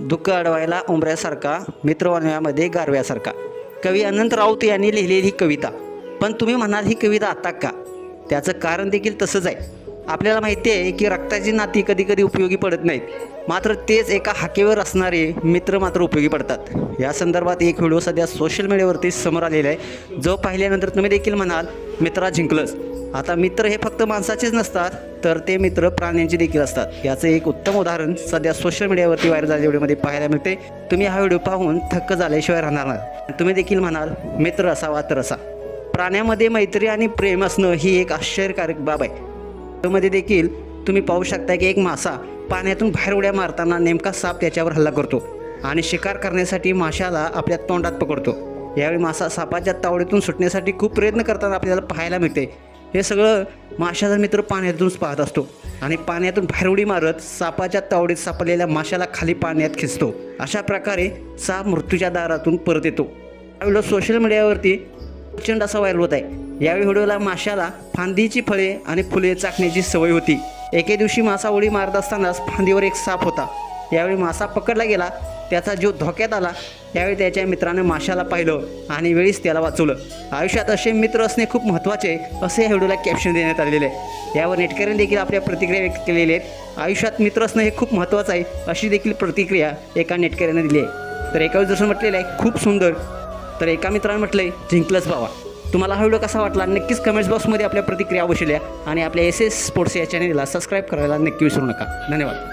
दुःख अडवायला उंबऱ्यासारखा मित्रवान्यामध्ये गारव्यासारखा. कवी अनंत राऊत यांनी लिहिलेली ही कविता. पण तुम्ही म्हणाल ही कविता आता का? त्याचं कारण देखील तसंच आहे. आपल्याला माहिती आहे की रक्ताची नाती कधी कधी उपयोगी पडत नाहीत. मात्र तेच एका हाकेवर असणारे मित्र मात्र उपयोगी पडतात. या संदर्भात एक व्हिडिओ सध्या सोशल मीडियावरती समोर आलेला आहे. जो पाहिल्यानंतर तुम्ही देखील म्हणाल मित्रा जिंकलंच आता मित्र हे फक्त माणसाचेच नसतात तर ते मित्र प्राण्यांचे देखील असतात. याचं एक उत्तम उदाहरण सध्या सोशल मीडियावरती व्हायरल झालेल्या व्हिडिओमध्ये पाहायला मिळते तुम्ही हा व्हिडिओ पाहून थक्क झाल्याशिवाय राहणार नाही. तुम्ही देखील म्हणाल मित्र असावा तर असा. प्राण्यामध्ये मैत्री आणि प्रेम असणं ही एक आश्चर्यकारक बाब आहे. मध्ये देखील तुम्ही पाहू शकता की एक मासा पाण्यातून बाहेर उड्या मारताना नेमका साप त्याच्यावर हल्ला करतो आणि शिकार करण्यासाठी माशाला आपल्या तोंडात पकडतो. यावेळी मासा सापाच्या तावडीतून सुटण्यासाठी खूप प्रयत्न करताना आपल्याला पाहायला मिळते हे सगळं माशाचा मित्र पाण्यातूनच पाहत असतो. आणि पाण्यातून बाहेर उडी मारत सापाच्या तावडीत सापडलेल्या माशाला खाली पाण्यात खेचतो. अशा प्रकारे साप मृत्यूच्या दारातून परत येतो. हा व्हिडिओ सोशल मीडियावरती प्रचंड असा व्हायरल होत आहे. यावेळी व्हिडिओला माशाला फांदीची फळे आणि फुले चाकण्याची सवय होती. एके दिवशी मासा उडी मारत असतानाच फांदीवर एक साप होता. यावेळी मासा पकडला गेला त्याचा जीव धोक्यात आला. त्यावेळी त्याच्या मित्राने माशाला पाहिलं आणि वेळीच त्याला वाचवलं. आयुष्यात असे मित्र असणे खूप महत्त्वाचे असे या व्हिडिओला कॅप्शन देण्यात आलेले आहे. यावर नेटकऱ्यांनी देखील आपल्या प्रतिक्रिया व्यक्त केलेल्या आहेत. आयुष्यात मित्र असणं हे खूप महत्त्वाचं आहे अशी देखील प्रतिक्रिया एका नेटकऱ्याने दिली आहे. तर एका जसं म्हटलेलं आहे खूप सुंदर. तर एका मित्राने आहे जिंकलंच बाबा. तुम्हाला हा व्हिडिओ कसा वाटला? नक्कीच कमेंट्स बॉक्समध्ये आपल्या प्रतिक्रिया अवश्य लिहा आणि आपल्या एस एस स्पोर्ट्स या चॅनेलला सबस्क्राईब करायला नक्की विसरू नका. धन्यवाद.